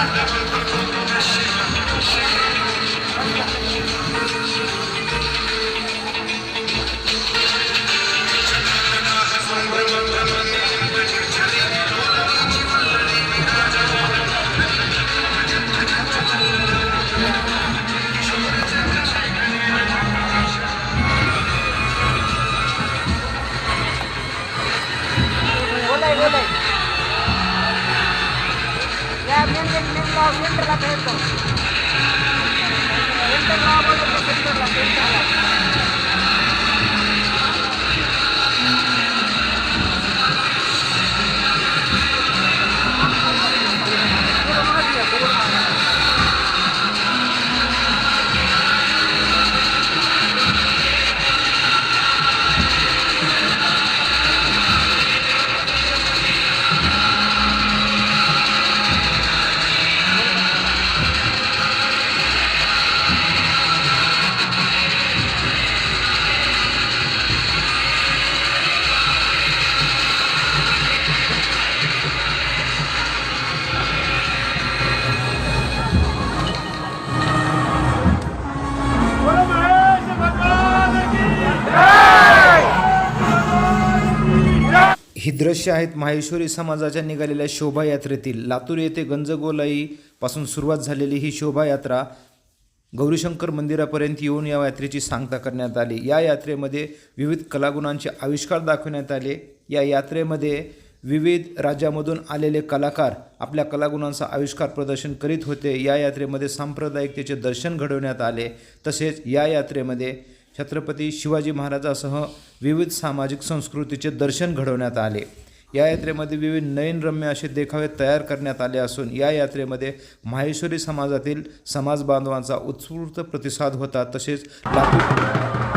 I'm not going this. I'm. ही दृश्य आहेत माहेश्वरी समाजाच्या निघालेल्या शोभायात्रेतील. लातूर येथे गंजगोलाईपासून सुरुवात झालेली ही शोभायात्रा गौरीशंकर मंदिरापर्यंत येऊन या यात्रेची सांगता करण्यात आली. या यात्रेमध्ये विविध कलागुणांचे आविष्कार दाखवण्यात आले. या यात्रेमध्ये विविध राज्यामधून आलेले कलाकार आपल्या कलागुणांचा आविष्कार प्रदर्शन करीत होते. या यात्रेमध्ये सांप्रदायिकतेचे दर्शन घडवण्यात आले. तसेच या यात्रेमध्ये छत्रपती शिवाजी महाराजासह विविध सामाजिक संस्कृतीचे दर्शन घडवण्यात आले. या यात्रेमध्ये विविध नयनरम्य असे देखावे तयार करण्यात आले असून या यात्रेमध्ये माहेश्वरी समाजातील समाज बांधवांचा उत्स्फूर्त प्रतिसाद होता तसेच लातूर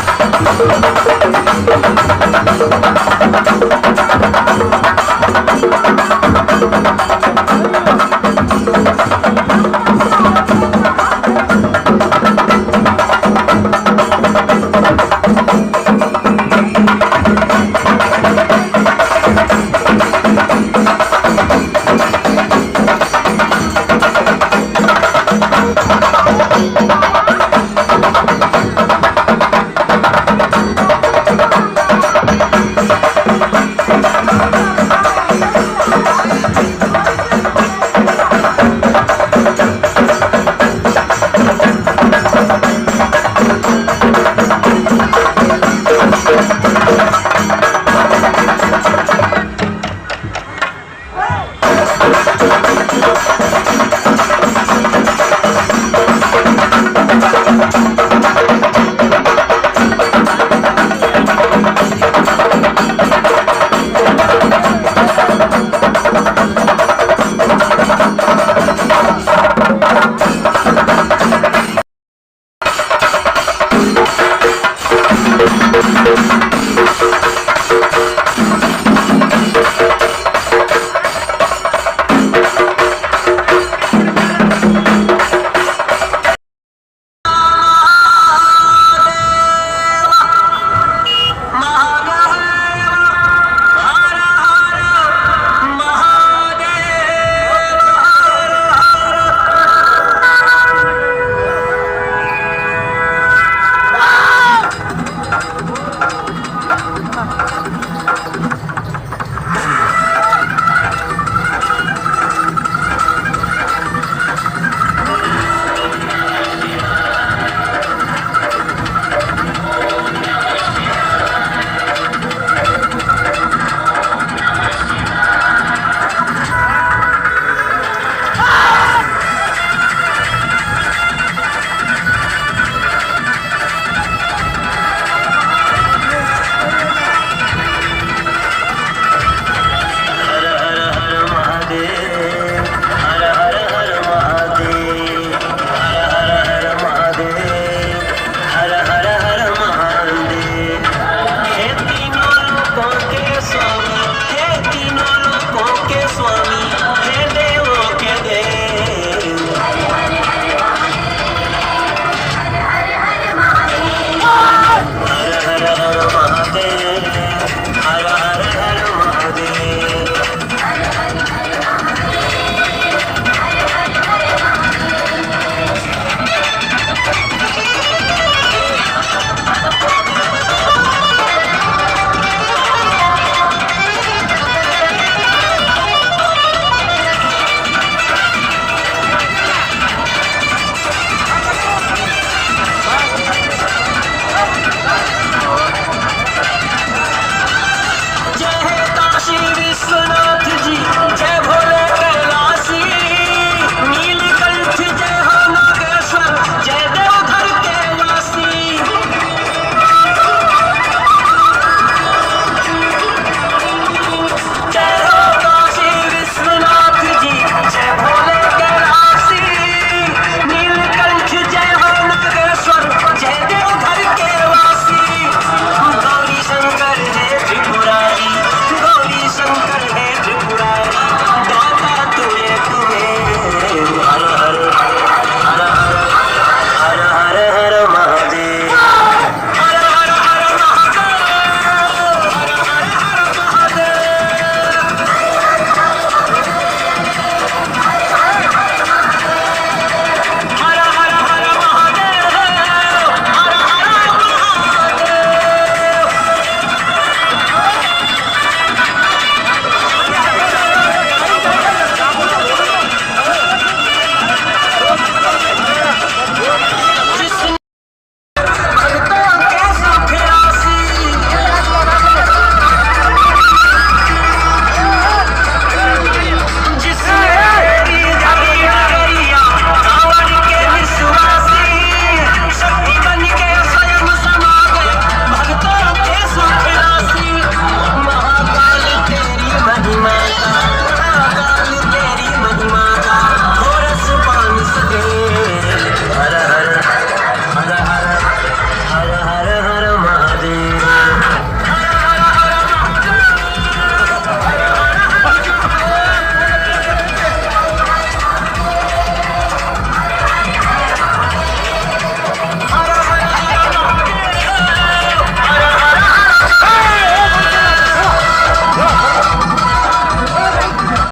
Thank.